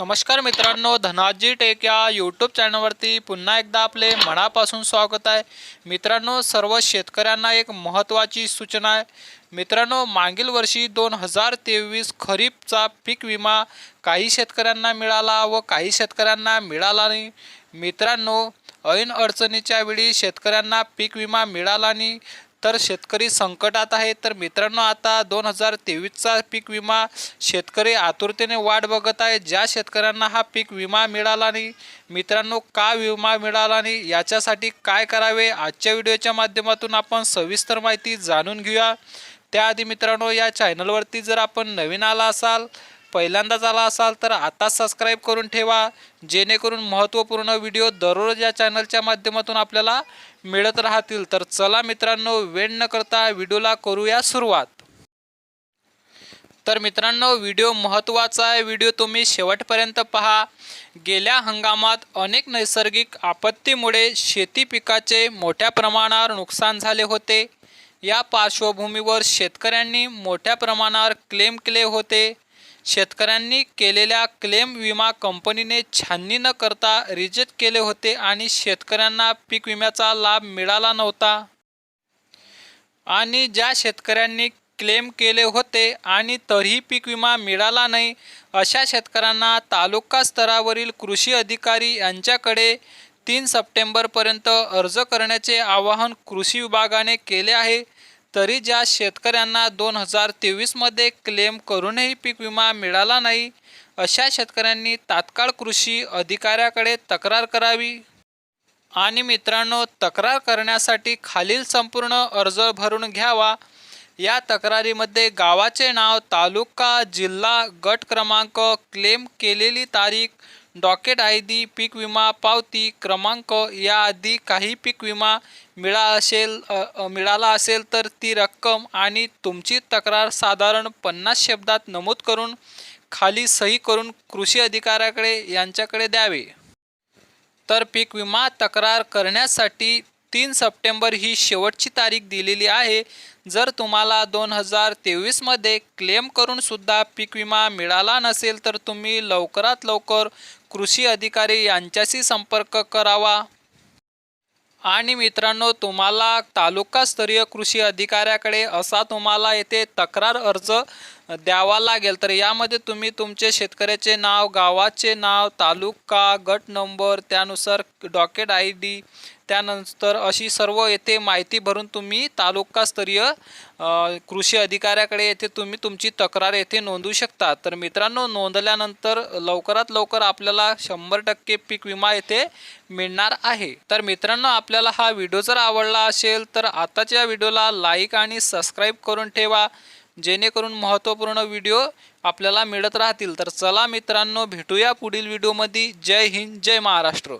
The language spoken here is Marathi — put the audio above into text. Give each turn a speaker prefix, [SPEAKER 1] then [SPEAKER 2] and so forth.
[SPEAKER 1] नमस्कार मित्रांनो धनाजी टेक या यूट्यूब चॅनलवरती पुन्हा एकदा आपले मनापासून स्वागत आहे. मित्रांनो सर्व शेतकऱ्यांना एक महत्त्वाची सूचना आहे. मित्रांनो मागील वर्षी दोन हजार तेवीस खरीपचा पीक विमा काही शेतकऱ्यांना मिळाला व काही शेतकऱ्यांना मिळाला नाही. मित्रांनो ऐन अडचणीच्या वेळी शेतकऱ्यांना पीक विमा मिळाला नाही. तर शेतकरी संकटात आहे. तर मित्रांनो आता दोन हजार तेवीसचा पीक विमा शेतकरी आतुरतेने वाट बघत आहे. ज्या शेतकऱ्यांना हा पीक विमा मिळाला नाही मित्रांनो का विमा मिळाला नाही याच्यासाठी काय करावे? आजच्या व्हिडिओच्या माध्यमातून आपण सविस्तर माहिती जाणून घेऊया. त्याआधी मित्रांनो या चॅनलवरती जर आपण नवीन आला असाल पहिल्यांदाच आला असाल तर आता सबस्क्राईब करून ठेवा जेणेकरून महत्त्वपूर्ण व्हिडिओ दररोज या चॅनलच्या माध्यमातून आपल्याला मिळत राहतील. तर चला मित्रांनो वेळ न करता व्हिडिओला करूया सुरुवात. तर मित्रांनो व्हिडिओ महत्त्वाचा आहे. व्हिडिओ तुम्ही शेवटपर्यंत पहा. गेल्या हंगामात अनेक नैसर्गिक आपत्तीमुळे शेती पिकाचे मोठ्या प्रमाणावर नुकसान झाले होते. या पार्श्वभूमीवर शेतकऱ्यांनी मोठ्या प्रमाणावर क्लेम केले होते. शेतकऱ्यांनी केलेल्या क्लेम विमा कंपनीने छाननी न करता रिजेक्ट केले होते आणि शेतकऱ्यांना पीक विम्याचा लाभ मिळाला नव्हता. आणि ज्या शेतकऱ्यांनी क्लेम केले होते आणि तरीही पीक विमा मिळाला नाही अशा शेतकऱ्यांना तालुका स्तरावरील कृषी अधिकारी यांच्याकडे तीन सप्टेंबरपर्यंत अर्ज करण्याचे आवाहन कृषी विभागाने केले आहे. तरी ज्या शेतकऱ्यांना दोन हजार तेवीसमध्ये क्लेम करूनही पीक विमा मिळाला नाही अशा शेतकऱ्यांनी तात्काळ कृषी अधिकाऱ्याकडे तक्रार करावी. आणि मित्रांनो तक्रार करण्यासाठी खालील संपूर्ण अर्ज भरून घ्यावा. या तक्रारीमध्ये गावाचे नाव तालुका जिल्हा गट क्रमांक क्लेम केलेली तारीख डॉकेट आय डी पीक विमा पावती क्रमांक याआधी काही पीक विमा मिळा असेल मिळाला असेल तर ती रक्कम आणि तुमची तक्रार साधारण पन्नास शब्दात नमूद करून खाली सही करून कृषी अधिकाऱ्याकडे यांच्याकडे द्यावे. तर पीक विमा तक्रार करण्यासाठी तीन सप्टेंबर ही शेवटची तारीख दिलेली आहे. जर तुम्हाला दोन हजार तेवीसमध्ये क्लेम करूनसुद्धा पीक विमा मिळाला नसेल तर तुम्ही लवकरात लवकर कृषी अधिकारी यांच्याशी संपर्क करावा. आणि मित्रांनो तुम्हाला तालुकास्तरीय कृषी अधिकाऱ्याकडे असा तुम्हाला येथे तक्रार अर्ज द्यावा लागेल. तर यामध्ये तुम्ही तुमचे शेतकऱ्याचे नाव गावाचे नाव तालुका गट नंबर त्यानुसार डॉकेट आय डी त्यानंतर अशी सर्व येथे माहिती भरून तुम्ही तालुकास्तरीय कृषी अधिकाऱ्याकडे येथे तुम्ही तुमची तक्रार येथे नोंदवू शकता. तर मित्रांनो नोंदल्यानंतर लवकरात लवकर आपल्याला शंभर टक्के पीक विमा येथे मिळणार आहे. तर मित्रांनो आपल्याला हा व्हिडिओ जर आवडला असेल तर आताच्या व्हिडिओला लाईक आणि सबस्क्राईब करून ठेवा. जेणेकरून महत्त्वपूर्ण व्हिडिओ आपल्याला मिळत राहतील. तर चला मित्रांनो भेटूया पुढील व्हिडिओमध्ये. जय हिंद जय महाराष्ट्र.